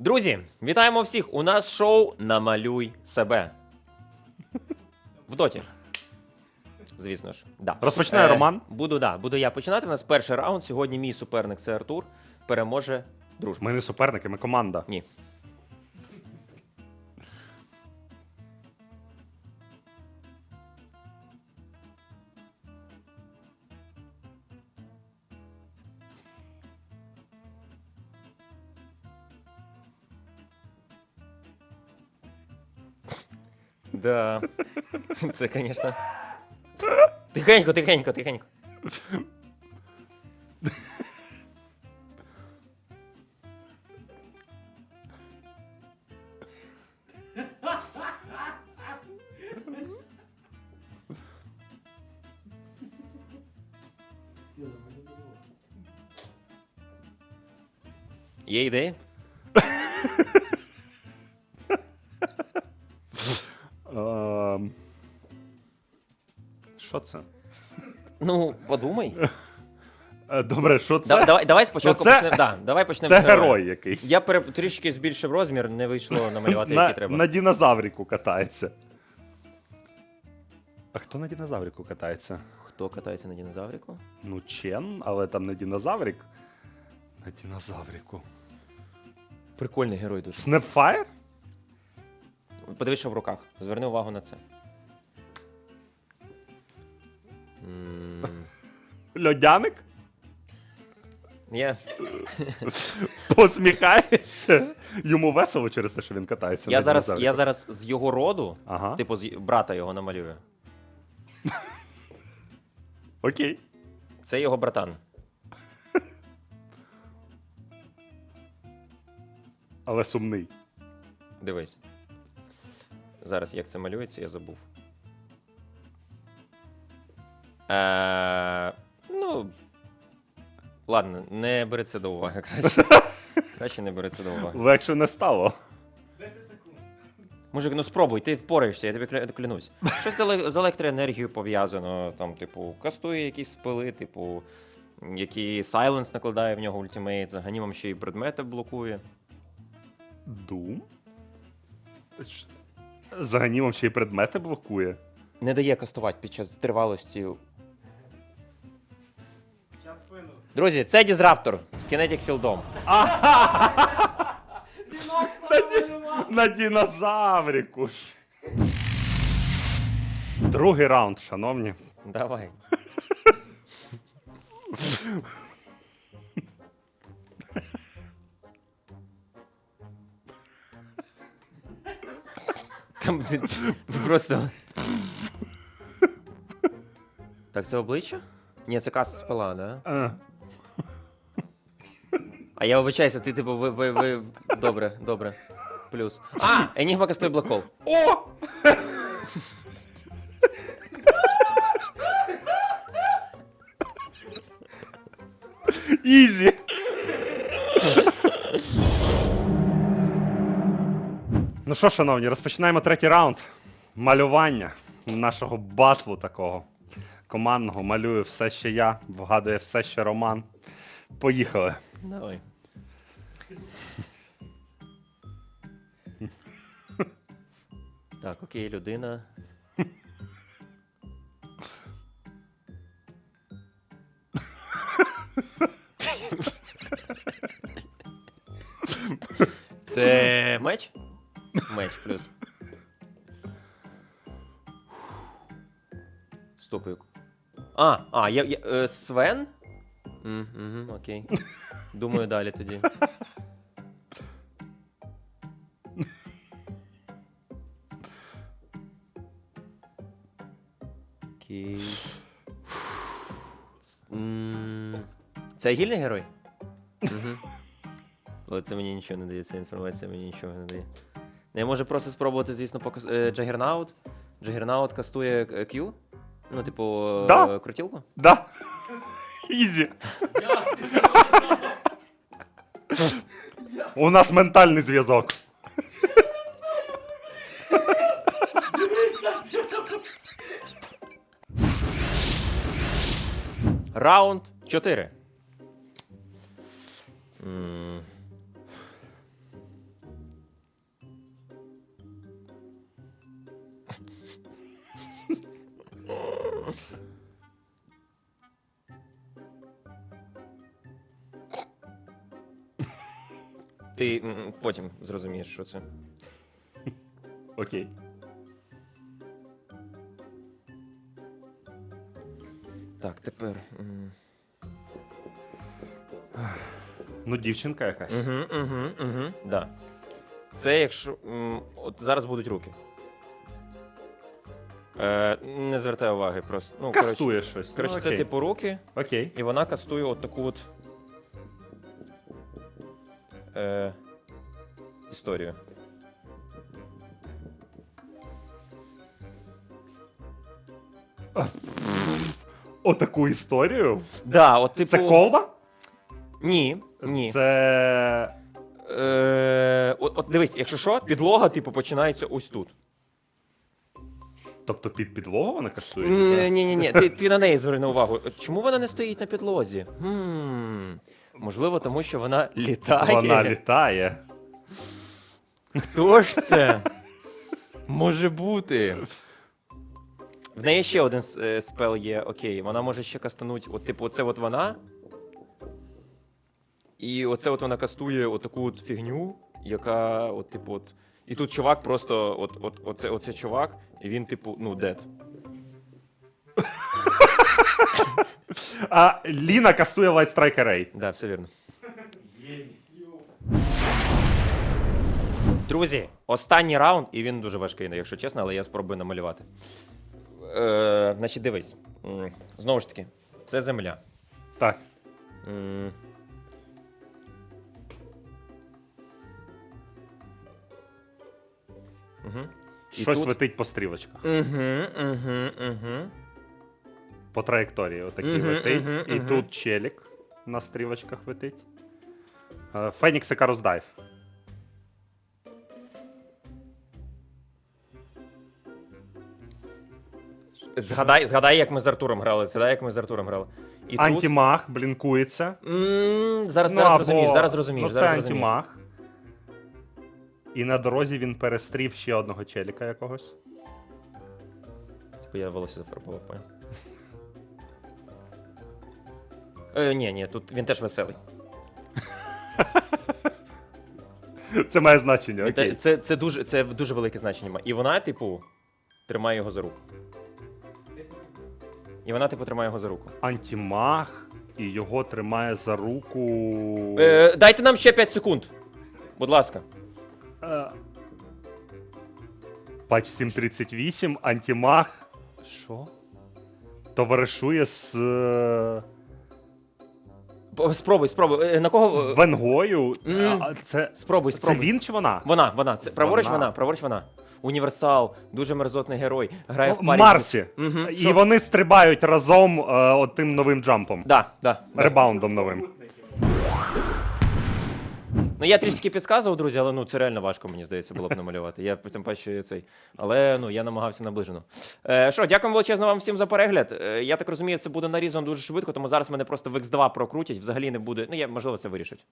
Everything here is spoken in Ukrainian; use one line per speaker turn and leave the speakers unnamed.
Друзі, вітаємо всіх! У нас шоу Намалюй себе. В доті. Звісно ж. Да.
Розпочинає Роман.
Буду, да, буду я починати. У нас перший раунд. Сьогодні мій суперник це Артур. Переможе дружба.
Ми не суперники, ми команда.
Ні. Да. Це, звісно. Тихенько, тихенько, тихенько. Є ідеї?
Що це?
Ну, подумай.
Е, Добре, що це?
Да- Давай, давай спочатку
Ну, це-
почнемо. Да, давай почнемо
Це
з героя.
герой якийсь.
Я пере... трішки збільшив розмір, не вийшло намалювати,
на,
який треба.
на динозавріку катається. А хто на динозавріку катається?
Хто катається на динозаврику?
Ну, Чен, але там не динозаврік. На динозавріку.
Прикольний герой дуже.
Снепфайр?
Подивись, що в руках. Зверни увагу на це.
Льодяник?
Є.
Посміхається. Йому весело через те, що він катається.
Я
на
зараз, я зараз з його роду,
Ага.
типу з брата його намалюю.
Окей.
Це його братан.
Але сумний.
Дивись. Зараз як це малюється, я забув. Е, ну. Ладно, не бери це до уваги краще. Краще не бери це до уваги.
Легше не стало. 10 секунд.
Мужик, ну спробуй, ти впораєшся, я тобі кля- клянусь. Щось з еле- з електроенергією пов'язано, там, типу, кастує якісь спили, типу, які сайленс накладає в нього ультимейт, за ганімом ще й предмети блокує.
Дум? Ш- За ганімом ще й предмети блокує.
Не дає кастувати під час тривалості. Друзі, це Дізраптор з Kinetic Field'ом.
На динозавріку. ж. Другий раунд, шановні.
Давай. Там ти- ти просто. Так, це обличчя? Ні, це каст спала, да?
Е,
А я вибачаюся, ти типу ви, ви, ви... Добре, добре. Плюс. А! Енігма кастує блокхол.
О! Ізі. Ну що, шановні, розпочинаємо третій раунд. Малювання нашого батву такого командного. Малюю все ще я, вгадує все ще Роман. Поїхали.
Давай. Так, окей, людина. Це меч? Меч плюс. Стукаю. А, а, я, я, е, Свен? Угу, окей. Думаю далі тоді. Це гільний герой? Угу. Але це мені нічого не дає, ця інформація мені нічого не дає. Ну, Я можу просто спробувати, звісно, показ... е, Джагернаут. Джагернаут кастує е, Q. Ну, типу, е,
Да.
крутілку.
Да. Ізі. У нас ментальний зв'язок.
Раунд 4. Ти потім зрозумієш, що це.
Окей.
Так, тепер. Ах.
Ну, дівчинка якась.
Угу, угу, угу. Да. Це якщо. м, От зараз будуть руки. Е, не звертай уваги, просто. Ну, коротше,
Кастує щось.
коротше
ну,
це
окей.
типу руки,
Окей.
і вона кастує от таку от. Е, історію.
Отаку історію.
Да, от типу.
Це колба?
Ні. Ні.
Це.
Е, от, от дивись, якщо що, підлога, типу, починається ось тут.
Тобто під підлогу вона кастує?
Ні, ні, ні. Ти, ти на неї зверни увагу. Чому вона не стоїть на підлозі? Хм, можливо, тому що вона літає.
Вона літає.
Хто ж це? Може бути. В неї ще один е, спел є, окей. Вона може ще кастануть, от, типу, оце от вона. І оце от вона кастує отаку от фігню, яка, от, типу, от. І тут чувак просто, от, от, оце, оце чувак, і він, типу, ну, дед.
А Ліна кастує Light Striker Ray.
Да, все вірно. Друзі, останній раунд, і він дуже важкий, якщо чесно, але я спробую намалювати. Е, значить, дивись. М, Знову ж таки, це земля.
Так.
М. Мгм. І
Щось
тут-
летить по стрілочках.
Мгм, мгм, мгм.
По траєкторії отакій
Мгм,
летить.
мгм,
І
мгм.
тут челік на стрілочках летить. Е, Фенікс яка роздайв.
Згадай, згадай, як ми з Артуром грали. Згадай, як ми з Артуром грали. І тут...
Антимаг блінкується.
М, Зараз,
Ну,
зараз
або-
розумієш, зараз розумієш.
Ну,
зараз
це
розумієш.
антимаг. І на дорозі він перестрів ще одного челіка якогось.
Типу я волосся зафарбував, понял. Е, ні, ні, тут він теж веселий.
Це має значення.
Він те-
Окей.
Це, це, дуже, це дуже велике значення. має. І вона, типу, тримає його за руку. І вона, типу, тримає його за руку.
Антимаг і його тримає за руку.
Е, дайте нам ще 5 секунд. Будь ласка.
Е, Патч 738, антимаг
Що?
товаришує з е,
Спробуй, спробуй. Е, На кого?
Венгою. А, Це,
Спробуй,
це він чи вона?
Вона, вона. Це праворуч
Вона.
вона, праворуч вона. Універсал, дуже мерзотний герой. Грає в
Ну,
парі.
Марсі.
Мгм.
І
Що?
вони стрибають разом е, от тим новим джампом.
Да, да, да.
Ребаундом новим.
Ну я трішки підказував, друзі, але ну це реально важко, мені здається, було б намалювати. Я потім паче цей. Але ну я намагався наближено. Е, що, дякую величезно вам всім за перегляд. Е, я так розумію, це буде нарізано дуже швидко, тому зараз мене просто в X2 прокрутять. Взагалі не буде. Ну я можливо це вирішить.